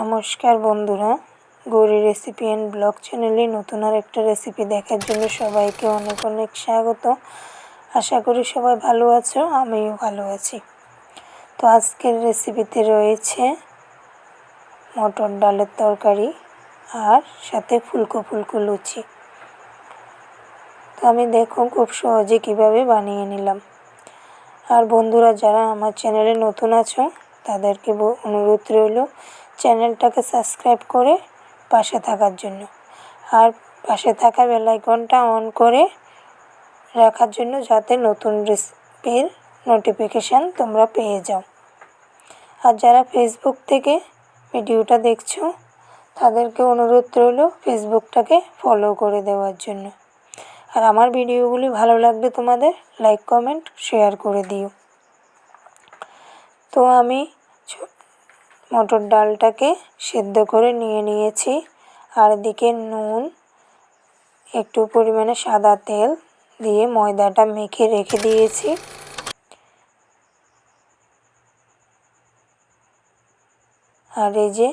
নমস্কার বন্ধুরা, Gauri recipe and blog চ্যানেলে নতুন আর একটা রেসিপি দেখার জন্য সবাইকে অনেক অনেক স্বাগত। আশা করি সবাই ভালো আছো, আমিও ভালো আছি। তো আজকের রেসিপিতে রয়েছে মটর ডালের তরকারি আর সাথে ফুলকো ফুলকো লুচি। তো আমি দেখো খুব সহজে কীভাবে বানিয়ে নিলাম। আর বন্ধুরা, যারা আমার চ্যানেলে নতুন আছো, তাদেরকে অনুরোধ রইল চ্যানেলটাকে সাবস্ক্রাইব করে পাশে থাকার জন্য। আর পাশে থাকা বেলাইকনটা অন করে রাখার জন্য যাতে নতুন রেসিপির নোটিফিকেশান তোমরা পেয়ে যাও। আর যারা ফেসবুক থেকে ভিডিওটা দেখছ, তাদেরকে অনুরোধ রইল ফেসবুকটাকে ফলো করে দেওয়ার জন্য। আর আমার ভিডিওগুলি ভালো লাগলে তোমাদের লাইক কমেন্ট শেয়ার করে দিও। তো আমি মটর ডালটাকে সেদ্ধ করে নিয়ে নিয়েছি। আর এদিকে নুন, একটু পরিমাণে সাদা তেল দিয়ে ময়দাটা মেখে রেখে দিয়েছি। আর এই যে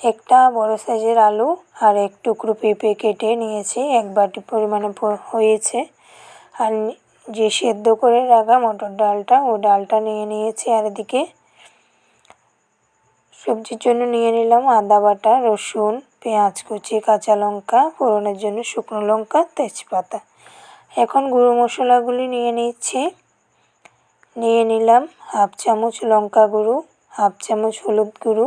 একটা বড় সাইজের আলু আর এক টুকরো পেঁপে কেটে নিয়েছি, এক বাটি পরিমাণে হয়েছে। আর যে সেদ্ধ করে রাখা মটর ডালটা, ও ডালটা নিয়ে নিয়েছি। আর এদিকে সবজির জন্য নিয়ে নিলাম আদা বাটা, রসুন, পেঁয়াজ কুচি, কাঁচা লঙ্কা, ফোড়নের জন্য শুকনো লঙ্কা, তেজপাতা। এখন গুঁড়ো মশলাগুলি নিয়ে নিচ্ছি। নিয়ে নিলাম হাফ চামচ লঙ্কা গুঁড়ো, হাফ চামচ হলুদ গুঁড়ো,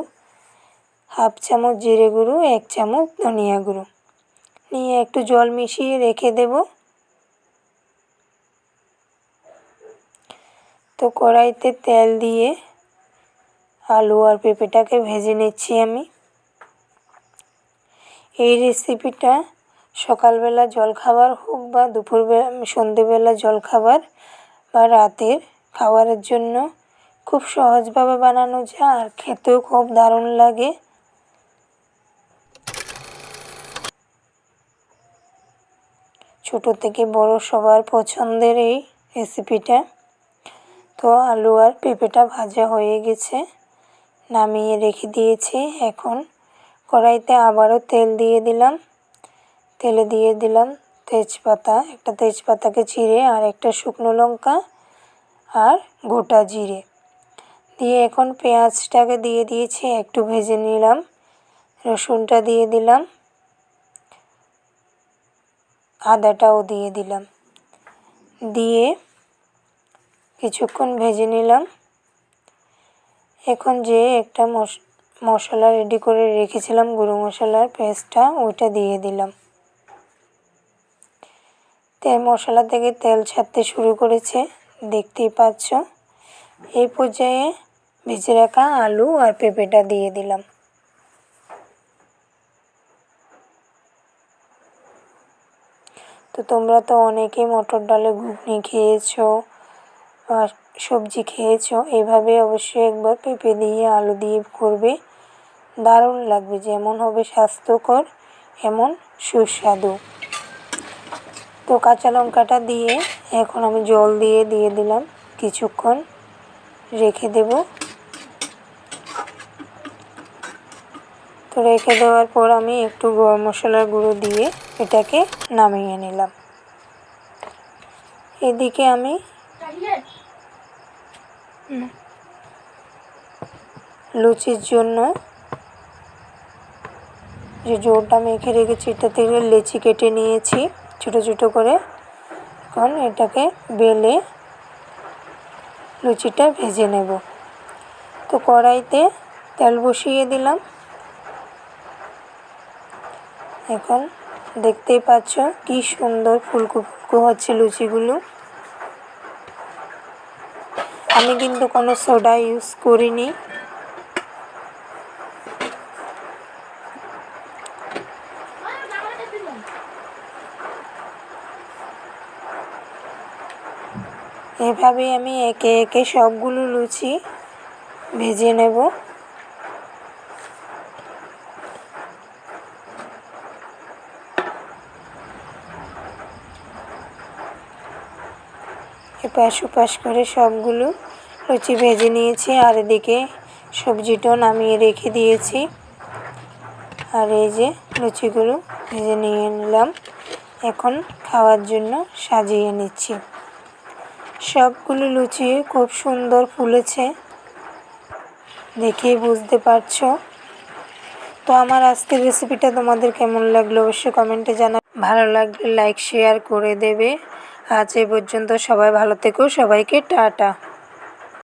হাফ চামচ জিরে গুঁড়ো, এক চামচ ধনিয়া গুঁড়ো। নিয়ে একটু জল মিশিয়ে রেখে দেব। তো কড়াইতে তেল দিয়ে আলু আর পেঁপেটাকে ভেজে নিচ্ছি আমি। এই রেসিপিটা সকালবেলা জলখাবার হোক বা দুপুরবেলা সন্ধেবেলা জলখাবার বা রাতের খাবারের জন্য খুব সহজভাবে বানানো যায় আর খেতেও খুব দারুণ লাগে। ছোট থেকে বড় সবার পছন্দের এই রেসিপিটা তো আলু আর পেঁপেটা ভাজা হয়ে গেছে। নামিয়ে রেখে দিয়েছি এখন। কড়াইতে আবারও তেল দিয়ে দিলাম। তেলে দিয়ে দিলাম তেজপাতা, একটা তেজপাতাকে চিড়ে আর একটা শুকনো লঙ্কা আর গোটা জিরে। দিয়ে এখন পেঁয়াজটাকে দিয়ে দিয়েছি, একটু ভেজে নিলাম। রসুনটা দিয়ে দিলাম। আদাটাও দিয়ে দিলাম। দিয়ে কিছুক্ষণ ভেজে নিলাম। এখন যে একটা মশলা রেডি করে রেখেছিলাম, গুঁড়ো মশলার পেস্টটা ওইটা দিয়ে দিলাম। তেল মশলা থেকে তেল ছাড়তে শুরু করেছে, দেখতেই পাচ্ছ। এই পর্যায়ে ভেজে রাখা আলু আর পেঁপেটা দিয়ে দিলাম। তো তোমরা তো অনেকেই মটর ডালে ঘুগনি খেয়েছো, আর সবজি খেয়েছো, এভাবে অবশ্যই একবার পেঁপে দিয়ে আলু দিয়ে করবে। দারুণ লাগবে, যেমন হবে স্বাস্থ্যকর, এমন সুস্বাদু। তো কাঁচা লঙ্কাটা দিয়ে এখন আমি জল দিয়ে দিয়ে দিলাম, কিছুক্ষণ রেখে দেব। তো রেখে দেওয়ার পর আমি একটু গরম মশলার গুঁড়ো দিয়ে এটাকে নামিয়ে নিলাম। এদিকে আমি লুচির জন্য যে জোরটা মেখে রেখেছি, এটা থেকে লেচি কেটে নিয়েছি ছোট ছোট করে। এখন এটাকে বেলে লুচিটা ভেজে নেব। তো কড়াইতে তেল বসিয়ে দিলাম। এখন দেখতেই পাচ্ছ কি সুন্দর ফুলকো ফুলকো হচ্ছে লুচিগুলো। আমি কিন্তু কোনো সোডা ইউজ করিনি। এভাবেই আমি একে একে সবগুলো লুচি ভেজে নেব। এপাশ ওপাশ করে সবগুলো লুচি ভেজে নিয়েছি আর এদিকে সবজিটাও নামিয়ে রেখে দিয়েছি। আর এই যে লুচিগুলো ভেজে নিয়ে নিলাম। এখন খাওয়ার জন্য সাজিয়ে নিচ্ছি। সবগুলো লুচি খুব সুন্দর ফুলেছে। দেখেই বুঝতে পারছ। তো আমার আজকের রেসিপিটা তোমাদের কেমন লাগল অবশ্যই কমেন্টে জানা ভালো লাগলে লাইক শেয়ার করে দেবে। আজ এই পর্যন্ত সবাই ভালো থেকো সবাইকে টাটা।